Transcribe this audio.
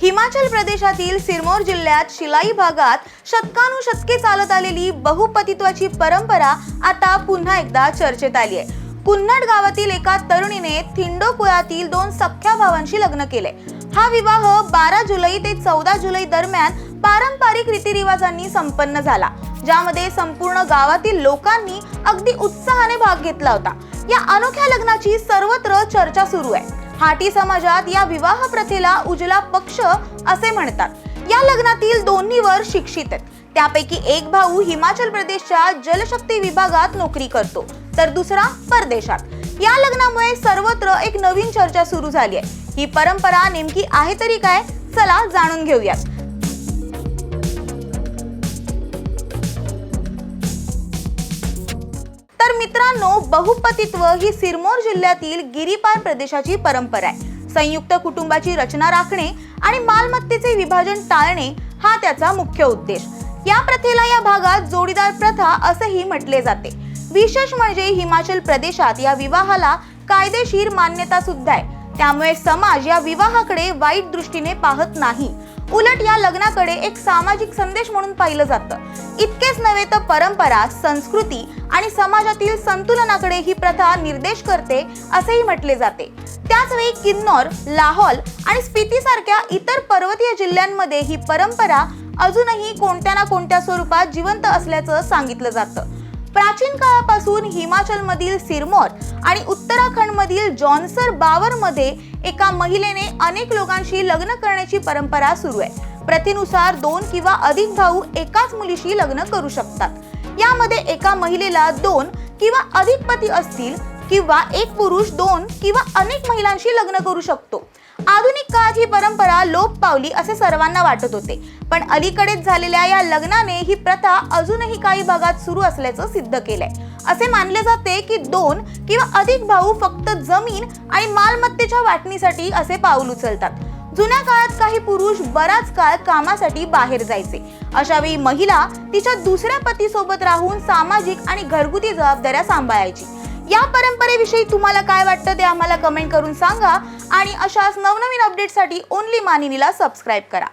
हिमाचल प्रदेशातील सिरमोर जिल्ह्यात शिलाई भागात शतकानुशतके चालत आलेली बहुपतित्वाची परंपरा आता पुन्हा एकदा चर्चेत आली आहे कुन्नड गावातील एका तरुणीने थिंडो कुळातील दोन सख्ख्या भावांशी लग्न केले. हा विवाह बारा जुलै ते चौदा जुलै दरम्यान पारंपरिक रीतिरिवाजांनी संपन्न झाला ज्यामध्ये संपूर्ण गावातील लोकांनी अगदी उत्साहाने भाग घेतला होता. या अनोख्या लग्नाची सर्वत्र चर्चा सुरू आहे. हाटी समाजात या विवाह प्रथेला उजला पक्ष असे म्हणतात. या लग्नातील दोन्ही वर शिक्षित आहेत. त्यापैकी एक भाऊ हिमाचल प्रदेशच्या जलशक्ती विभागात नोकरी करतो तर दुसरा परदेशात. या लग्नामुळे सर्वत्र एक नवीन चर्चा सुरू झाली आहे. ही परंपरा नेमकी आहे तरी काय? चला जाणून घेऊयात. मित्रांनो बहुपतित्व ही सिरमोर जिल्ह्यातील गिरीपार प्रदेशाची परंपरा आहे. संयुक्त कुटुंबाची रचना राखणे आणि मालमत्तेचे विभाजन टाळणे हा त्याचा मुख्य उद्देश. या प्रथेला या भागात जोडीदार प्रथा असेही म्हटले जाते. विशेष म्हणजे हिमाचल प्रदेशात या विवाहाला कायदेशीर मान्यता सुद्धा आहे. त्यामुळे समाज या विवाहाकडे वाईट दृष्टीने पाहत नाही. उलट या लग्नाकडे एक सामाजिक संदेश म्हणून पाहिलं जातं. इतकेच नव्हे तर परंपरा संस्कृती आणि समाजातील संतुलनाकडे ही प्रथा निर्देश करते असेही म्हटले जाते. त्याचवेळी किन्नौर लाहौल आणि स्पिती सारख्या इतर पर्वतीय जिल्ह्यांमध्ये ही परंपरा अजूनही कोणत्या ना कोणत्या स्वरूपात जिवंत असल्याचं सांगितलं जातं. प्राचीन काळापासून हिमाचलमधील सिरमौर आणि उत्तराखंडमधील जॉन्सर बावरमध्ये एका महिलेने अनेक लोकांशी लग्न करण्याची परंपरा सुरू आहे. प्रथेनुसार दोन किंवा अधिक भाऊ एकाच मुलीशी लग्न करू शकतात. यामध्ये एका महिलेला दोन किंवा अधिक पती असतील किंवा एक पुरुष दोन किंवा अनेक महिलांशी लग्न करू शकतो. आधुनिक काळात ही परंपरा लोप पावली असे सर्वांना वाटत होते. पण अलीकडेच झालेल्या या लग्नाने ही प्रथा अजूनही काही भागात सुरू असल्याचं सिद्ध केलंय. असे मानले जाते की दोन किंवा अधिक भाऊ फक्त जमीन आणि मालमत्तेच्या वाटणीसाठी असे पाऊल उचलतात. जुन्या काळात काही पुरुष बराच काळ कामासाठी बाहेर जायचे. अशावेळी महिला तिच्या दुसऱ्या पतीसोबत राहून सामाजिक आणि घरगुती जबाबदाऱ्या सांभाळायची. या परंपरेविषयी तुम्हाला काय वाटतं ते आम्हाला कमेंट करून सांगा. आणि अशाच नवनवीन अपडेटसाठी ओनली मानिनीला सबस्क्राईब करा.